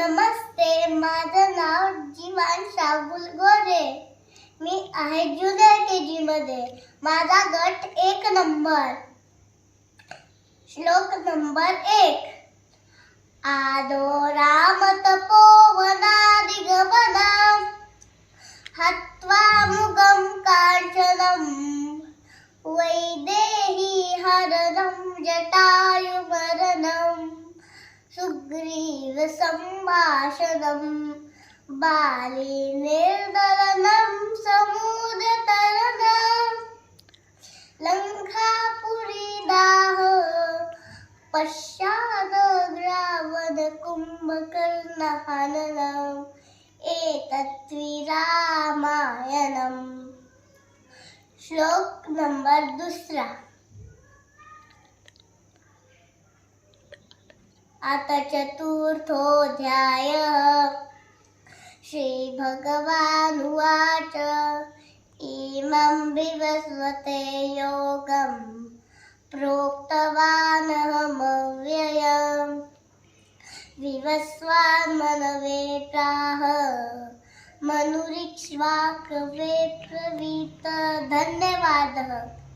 नमस्ते माझं नाव जीवन शाबुल गोरे. मी आहे junior K जी मध्ये माझा गट एक नंबर. श्लोक नंबर एक. आदो राम तपोवनादिगमना हत्वा मुगम कांचनम वैदेही हरणं जटायुमरणं सुग्री सम्भाषणं बालिनिर्दलनं समुद्रतरणं लङ्कापुरीदाह दाह कुम्भकर्णहननम् एतत्विरामायणम् श्लोक नंबर दुसरा आता चतुर्थोऽध्याय श्रीभगवानुवाच इमं विवस्वते योगं. प्रोक्तवानहमव्ययम्. विवस्वान्मनवे प्राह. मनुरिक्ष्वाकवे प्रवीत. धन्यवादः.